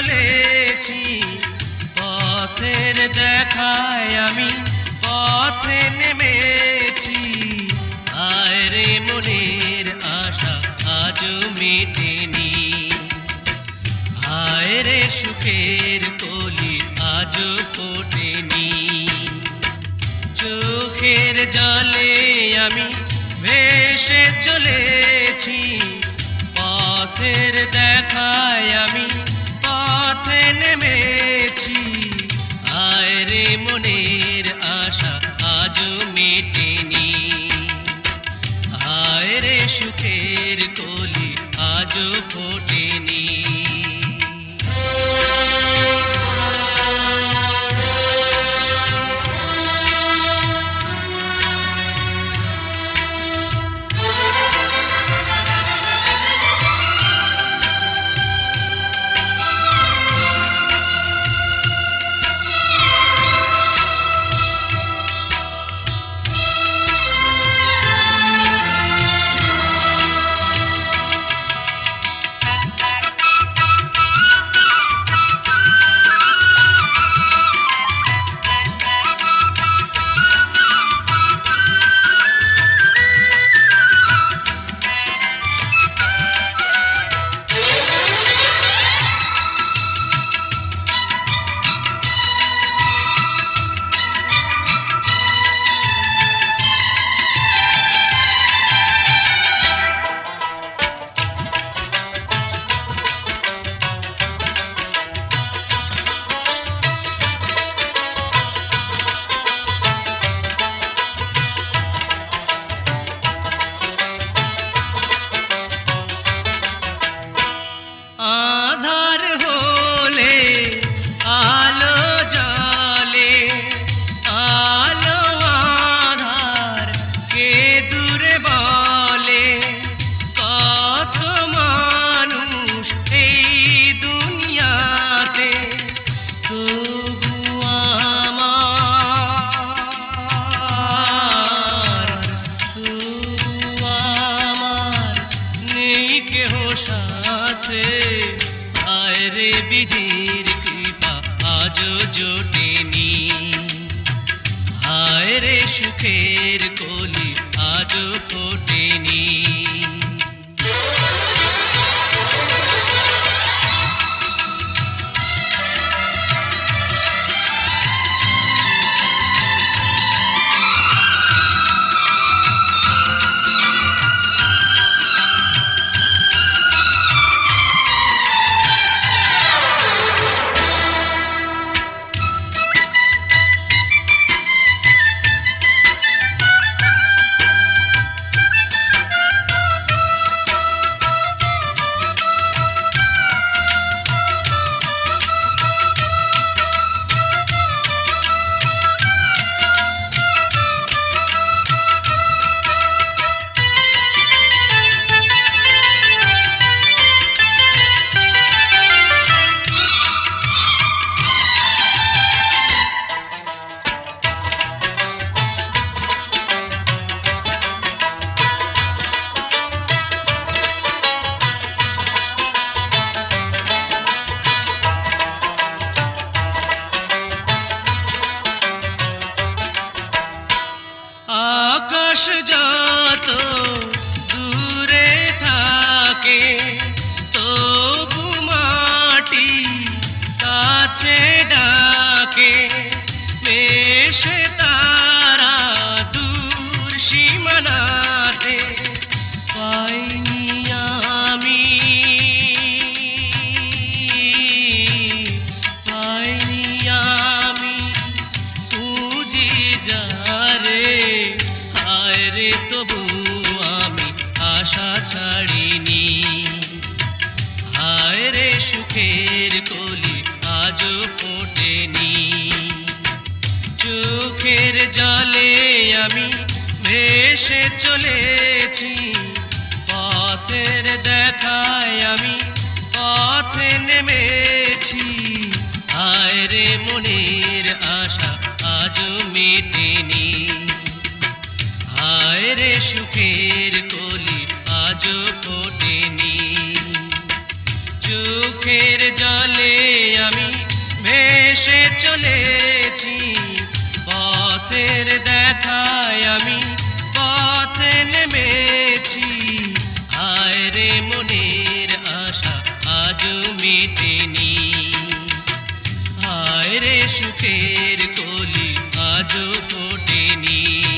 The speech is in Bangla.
চলেছি। পথের দেখায় আমি, পথে নেমেছি। আয় রে মনের আশা, আজও মেটেনি। হায় রে সুখের কলি, আজও ফোটেনি। চোখের জলে আমি ভেসে চলেছি। পথের দেখায় আমি নেমেছি। আয় রে মনের আশা আজও মেটেনি। আয় রে সুখের কলি আজও ফোটেনি। আয় রে বিধির কৃপা আজও জোটেনি। হায় রে সুখের কলি আজও ফোটেনি। আকাশ যত দূরে থাকে তবু মাটি কাছে ডাকে মেশে ছাড়িনি। হায় রে সুখের কলি, আজও ফোটেনি। চোখের জলে আমি ভেসে চলেছি। পথের দেখায় আমি পথে নেমেছি। হায় রে মনের আশা, আজও মেটেনি। হায় রে সুখের কলি আজও ফোটেনি। সুখের জলে আমি ভেসে চলেছি। পথের দেখায় আমি পথে নেমেছি। হায় রে মনের আশা আজও মেটেনি। হায় রে সুখের কলি আজও ফোটেনি।